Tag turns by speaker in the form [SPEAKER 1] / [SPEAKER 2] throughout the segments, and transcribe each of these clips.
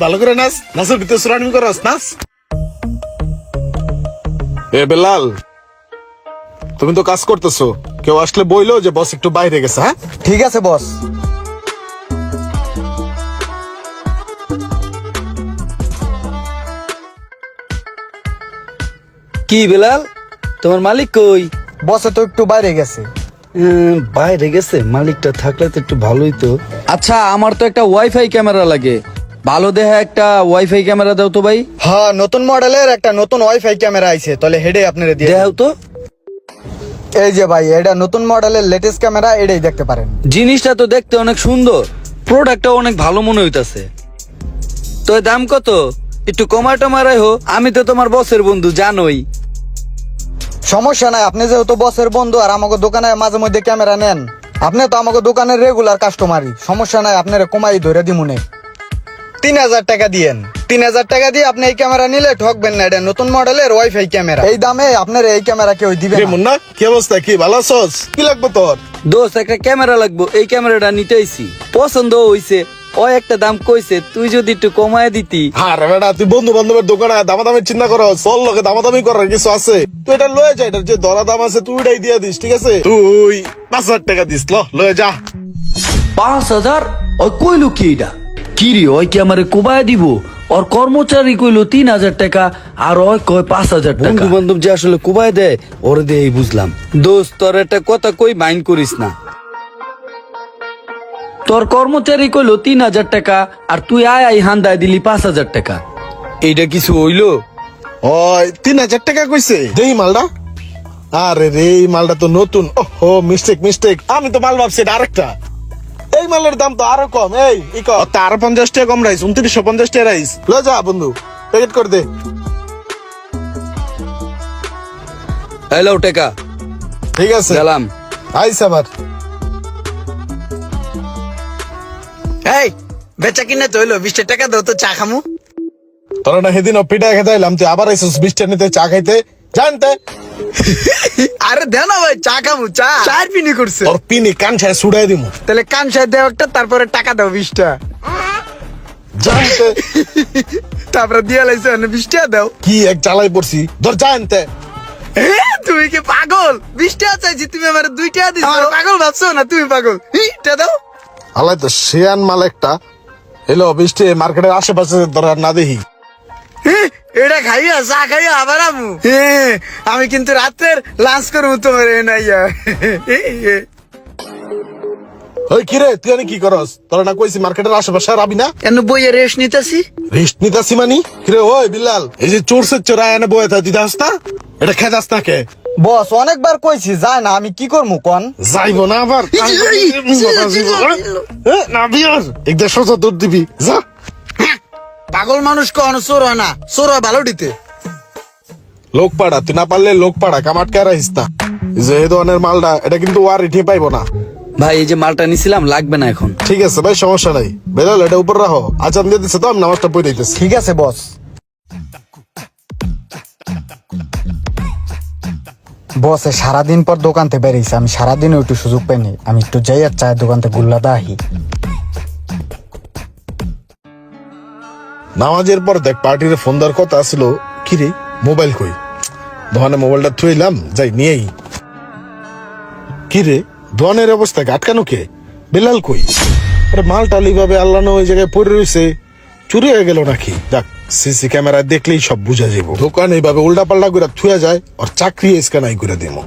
[SPEAKER 1] ভালো করে নাচ নাচের ভিতরে সুরানি করস নাচ। এ বেলাল তুমি তো কাজ করতেছো। কেউ আসলে বইলো যে বস একটু বাইরে গেছে হ্যাঁ?
[SPEAKER 2] ঠিক আছে বস
[SPEAKER 3] কি বেলাল তোমার মালিক কই?
[SPEAKER 2] বসে তো একটু বাইরে গেছে।
[SPEAKER 3] উম, বাইরে গেছে? মালিকটা থাকলে তো একটু ভালোই তো। আচ্ছা আমার তো একটা ওয়াইফাই ক্যামেরা লাগে। ভালো দেখা একটা ওয়াইফাই ক্যামেরা দাও তো ভাই।
[SPEAKER 2] হ্যাঁ নতুন মডেলের একটা নতুন ওয়াইফাই ক্যামেরা আইছে তাহলে হেডে আপনারা দিয়ে
[SPEAKER 3] দেখাও তো।
[SPEAKER 2] এই যে ভাই এটা নতুন মডেলের লেটেস্ট ক্যামেরা এটাই দেখতে পারেন।
[SPEAKER 3] জিনিসটা তো দেখতে অনেক সুন্দর প্রোডাক্টটা অনেক ভালো মনে হইতাছে। তো এর দাম কত? একটু কমায় টমারাই হো আমি তো তোমার বসের বন্ধু জানোই।
[SPEAKER 2] সমস্যা নাই আপনি যেহেতু বসের বন্ধু আর আমাকে দোকানে মাঝে মধ্যে ক্যামেরা নেন আপনি তো আমাকে দোকানের রেগুলার কাস্টমারই সমস্যা নাই আপনারা কমাই ধরে দিমুনে। তিন হাজার টাকা দিয়েন। তিন হাজার টাকা দিয়ে আপনি এই ক্যামেরা নিলে ঠকবেন না এটা নতুন মডেলের ওয়াইফাই ক্যামেরা। এই দামে আপনার এই ক্যামেরা কেউ দিবে
[SPEAKER 1] রে
[SPEAKER 2] না।
[SPEAKER 1] মুন্না কি অবস্থা? কি ভালো আছোস? কি লাগবে তোর?
[SPEAKER 3] দোস্ত একটা ক্যামেরা লাগবো এই ক্যামেরাটা নিতে আইছি পছন্দ হইছে ও একটা দাম কইছে তুই যদি একটু কমায় দিতি।
[SPEAKER 1] হ্যাঁ রে বেটা তুই বন্ধু বান্ধবের দোকানে দামাদামি চিন্তা করো চল লোকে দামাদামি করার কিছু আছে? তুই এটা লয়ে যা এটার যে দরা দাম আছে তুই এটাই দিয়ে দিস ঠিক আছে? তুই পাঁচ হাজার টাকা দিস ল লয়ে যা।
[SPEAKER 3] পাঁচ হাজার? ওই কইলো কি এটা? কি রে ওই কি আমারে কোবায় দিব? ওর কর্মচারী কইলো তিন হাজার টাকা আর ওই কয় পাঁচ হাজার টাকা। বন্ধু বান্ধব যে আসলে কোবায় দেয় ওরে দিয়ে বুঝলাম। দোস্ত তোর একটা কথা কই মাইন্ড করিস না। তোর কর্মচারী কইলো তিন হাজার টাকা আর তুই আয় আই হান্দায় দিলি পাঁচ হাজার টাকা। এইটা কিছু হইল?
[SPEAKER 1] ওই তিন হাজার টাকা কইছে। দেই মালটা। আরে রে এই মালটা তো নতুন। ওহো মিস্টেক মিস্টেক আমি তো মাল ভাবছি এটা আরেকটা। এই মালের দাম তো আরও কম এই ই কর। তা আরও পঞ্চাশ টাকা কম রাইস উনত্রিশশো পঞ্চাশ টাকা রাইস। লো যা বন্ধু প্যাকেট করে দে।
[SPEAKER 3] হ্যালো টাকা।
[SPEAKER 1] ঠিক আছে।
[SPEAKER 3] গেলাম।
[SPEAKER 1] আইস আবার।
[SPEAKER 4] এই বেচা কিনে তো হইল বিশটা টাকা দাও তো চা খামু।
[SPEAKER 1] তোরা না সেদিন পিঠা খেতে এলাম তুই আবার আইসিস বিশটা নিতে চা খাইতে। জানতে?
[SPEAKER 4] আরে দে না ভাই চা খামু চা। চার পিনি করছে।
[SPEAKER 1] তোর পিনি কান ছায় সুড়াই দিমু।
[SPEAKER 4] তাহলে কান সাহেব দেও একটা তারপরে টাকা দাও বিশটা।
[SPEAKER 1] জানতে?
[SPEAKER 4] তারপরে দিয়ে লাইছে অন্য বিশটা দাও।
[SPEAKER 1] কি এক চালাই পড়ছি? ধর জানতে।
[SPEAKER 4] তুমি কি পাগল? বিশটা চাইছি তুমি আমার দুইটা দিছো। আমার পাগল ভাবছ না তুমি পাগল? হিটা দাও।
[SPEAKER 1] আলাই তো শেয়ান মাল একটা। এলো বৃষ্টি মার্কেটের আশেপাশে ধর না দেখি।
[SPEAKER 4] এটা খাইয়া চা খাইয়া আবার আমু। আমি কিন্তু রাতের লাঞ্চ করব তোমার এ নাইয়া।
[SPEAKER 1] ওই কিরে তুই আমি কি করস? তোরা না কইছি মার্কেটের আশেপাশে আর আবি না
[SPEAKER 4] বইয়ে রেস্ট নিতেছি।
[SPEAKER 1] রেস্ট নিতাছি মানি? কিরে ওই বিল্লাল এই যে চোরসের চোরা এনে বয়ে থা দিতে না? এটা খেদাস না কে?
[SPEAKER 2] বস অনেকবার কইছি যায় না আমি কি করব কন?
[SPEAKER 1] যাইব না আবার। না বিয়ার একদম সোজা দৌড় দিবি। যা।
[SPEAKER 4] পাগল মানুষ কখনো চোর হয় না। চোর হয় ভালো দিতে
[SPEAKER 1] লোক পাড়া তুই না পারলে লোক পাড়া কামাটকে রাখিস না যে ধরনের মালটা এটা কিন্তু আর রিঠে পাইবো না।
[SPEAKER 3] ভাই এই যে মালটা নিছিলাম লাগবে না এখন।
[SPEAKER 1] ঠিক আছে ভাই সমস্যা নাই। বেলাল এটা উপর রাখো। আজান দিয়ে দিচ্ছে তো আমি নামাজটা পড়ে দিতেছি।
[SPEAKER 2] ঠিক আছে বস বসে সারাদিন পর দোকানতে বেরিয়েছে। আমি সারাদিনও একটু সুযোগ পাইনি। আমি একটু যাই আর চায়ের দোকানতে গুল্লাদা আহি।
[SPEAKER 1] নামাজের পর দেখ, পার্টির ফোন দেওয়ার কথা আসছিল কি রে? মোবাইল কই? দোকানে মোবাইলটা থুইলাম, যাই, নিয়েই। কি রে? দোকানের অবস্থা আটকানো কে? বেলাল কই? আরে মালটা এইভাবে আল্লাহ ওই জায়গায় পড়ে রয়েছে চুরি হয়ে গেল নাকি? দেখ সিসি ক্যামেরায় দেখলেই সব বুঝা যাব দোকান এইভাবে উল্টা পাল্টা করে থুয়া যায়, আর চাকরি স্ক্যানাই করে দেবো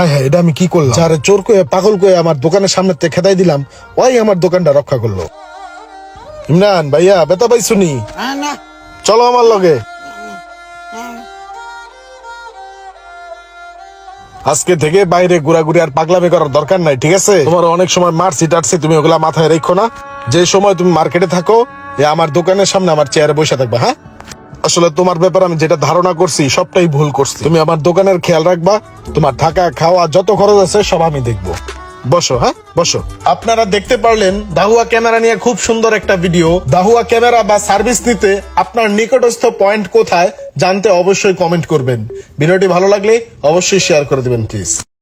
[SPEAKER 1] হাই হাই এটা আমি কি করলাম? যারে চোর কয়ে পাগল কয়ে আমার দোকানের সামনে থেকে খেদাই দিলাম ওই আমার দোকানটা রক্ষা করল। ইমরান ভাইয়া বেতা পাই শুনি চলো আমার লগে। আজকে থেকে বাইরে ঘোরাঘুরি আর পাগলামি করার দরকার নাই ঠিক আছে? তোমার অনেক সময় মারছি টাটছি তুমি ওগুলা মাথায় রেখো না। যে সময় তুমি মার্কেটে থাকো এ আমার দোকানের সামনে আমার চেয়ারে বসে থাকবে হ্যাঁ? আসলে তোমার ব্যাপারে আমি যেটা ধারণা করছি, সবটাই ভুল করছি। তুমি আমার দোকানের খেয়াল রাখবা, তোমার থাকা, খাওয়া, যত খরচ আছে, সব আমি দেখব। বসো হ্যাঁ? বসো। আপনারা দেখতে পারলেন, দাহুয়া ক্যামেরা নিয়ে খুব সুন্দর একটা ভিডিও। দাহুয়া ক্যামেরা বা সার্ভিস নিতে আপনার নিকটস্থ পয়েন্ট কোথায়, জানতে অবশ্যই কমেন্ট করবেন। ভিডিওটি ভালো লাগলে অবশ্যই শেয়ার করে দিবেন প্লিজ